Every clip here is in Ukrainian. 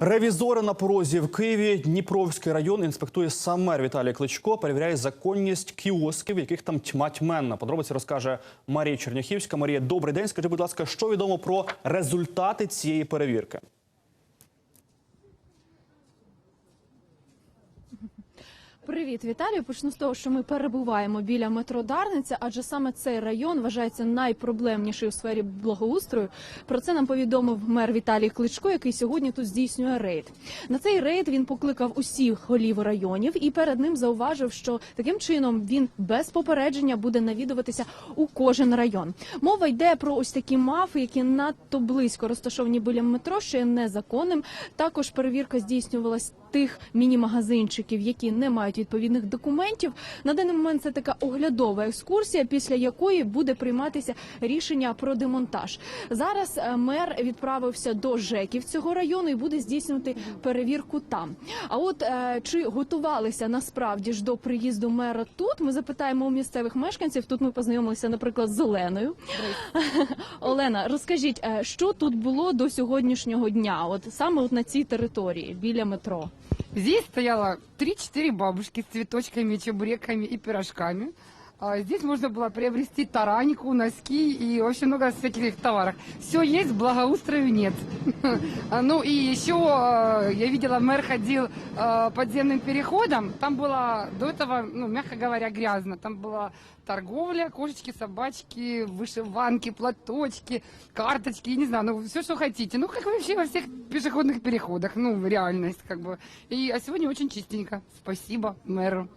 Ревізори на порозі в Києві Дніпровський район інспектує сам мер Віталій Кличко. Перевіряє законність кіосків, яких там тьма тьменна. Подробиці розкаже Марія Черняхівська. Марія, добрий день. Скажи, будь ласка, що відомо про результати цієї перевірки? Привіт, Віталію. Почну з того, що ми перебуваємо біля метро Дарниця, адже саме цей район вважається найпроблемніший у сфері благоустрою. Про це нам повідомив мер Віталій Кличко, який сьогодні тут здійснює рейд. На цей рейд він покликав усіх голів районів і перед ним зауважив, що таким чином він без попередження буде навідуватися у кожен район. Мова йде про ось такі мафи, які надто близько розташовані біля метро, що є незаконним. Також перевірка здійснювалась тих міні-магазинчиків, які не мають відповідних документів. На даний момент це така оглядова екскурсія, після якої буде прийматися рішення про демонтаж. Зараз е, мер відправився до ЖЕКів цього району і буде здійснювати перевірку там. А от е, чи готувалися насправді ж до приїзду мера тут? Ми запитаємо у місцевих мешканців. Тут ми познайомилися, наприклад, з Оленою. Олена, розкажіть, е, що тут було до сьогоднішнього дня? От саме от на цій території біля метро. Здесь стояло 3-4 бабушки с цветочками, чебуреками и пирожками. А Здесь можно было приобрести тараньку, носки и очень много всяких товаров. Все есть, благоустрою нет. А, Ну и еще э, я видела, мэр ходил подземным переходом. Там было до этого, ну, мягко говоря, грязно. Там была торговля, кошечки, собачки, вышиванки, платочки, карточки, я не знаю, ну все, что хотите. Ну, как вообще во всех пешеходных переходах, ну, реальность, как бы. И, а сегодня очень чистенько. Спасибо мэру.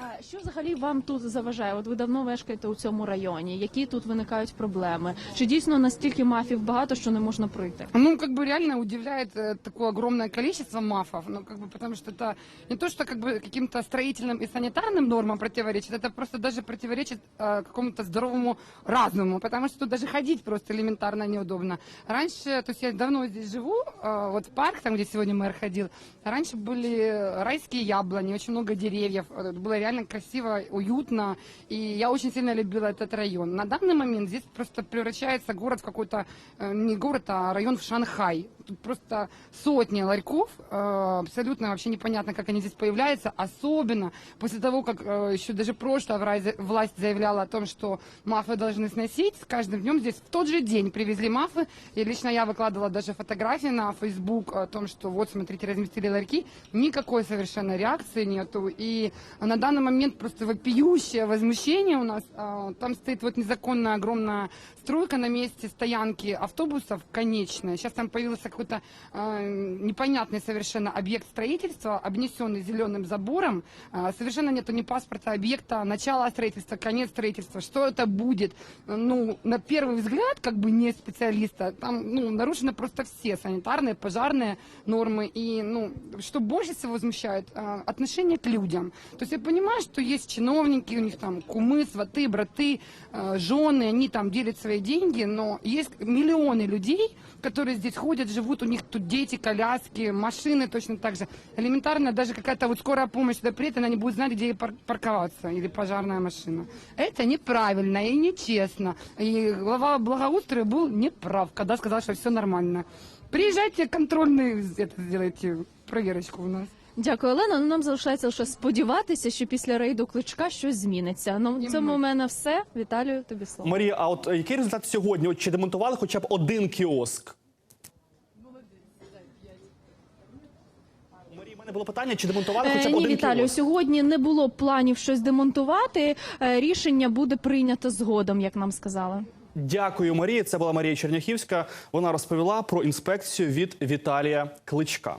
А що взагалі вам тут заважає? От ви давно мешкаєте у цьому районі. Які тут виникають проблеми? Чи дійсно настільки мафів багато, що не можна пройти? Ну, как бы реально удивляет э, такое огромное количество мафов, ну, как бы, потому что это не то, что как бы каким-то строительным и санитарным нормам противоречит, это просто даже противоречит э, какому-то здоровому разуму, потому что тут даже ходить просто элементарно неудобно. Раньше, то есть я давно здесь живу, э, вот в парк, там, где сегодня мэр ходил, раньше были райские яблони, очень много деревьев, э, было реально красиво, уютно, и я очень сильно любила этот район. На данный момент здесь просто превращается город в какой-то, э, не город, а район в Шанхай. Просто сотни ларьков, э, абсолютно вообще непонятно, как они здесь появляются, особенно после того, как э, еще даже прошлая власть заявляла о том, что мафы должны сносить. С каждым днем здесь в тот же день привезли мафы, и лично я выкладывала даже фотографии на Facebook о том, что вот, смотрите, разместили ларьки. Никакой совершенно реакции нету, и на данный момент просто вопиющее возмущение у нас. А, Там стоит вот незаконная огромная стройка на месте стоянки автобусов конечная. Сейчас там появился какой-то э, непонятный совершенно объект строительства, обнесенный зеленым забором. А, совершенно нету ни паспорта объекта, начало строительства, конец строительства. Что это будет? Ну, на первый взгляд, как бы не специалиста, там ну, нарушены просто все санитарные, пожарные нормы. И, ну, что больше всего возмущает, а, отношение к людям. То есть я понимаю, что есть чиновники, у них там кумы, сваты, браты, э, жены, они там делят свои деньги, но есть миллионы людей, которые здесь ходят, живут, у них тут дети, коляски, машины точно так же. Элементарно даже какая-то вот скорая помощь сюда приедет, она не будет знать, где ей пар- парковаться, или пожарная машина. Это неправильно и нечестно. И глава благоустройства был неправ, когда сказал, что все нормально. Приезжайте, контрольный это сделайте, проверочку у нас. Дякую, Олена. Ну нам залишається лише сподіватися, що після рейду кличка щось зміниться. Ну в цьому у мене все. Віталію, тобі слово. Марія, а от е, який результат сьогодні? От чи демонтували хоча б один кіоск? У мене було питання, чи демонтували хоча Е, б Ні, один Віталію, кіоск? сьогодні не було планів щось демонтувати. Е, Рішення буде прийнято згодом, як нам сказали. Дякую, Марія. Це була Марія Черняхівська. Вона розповіла про інспекцію від Віталія Кличка.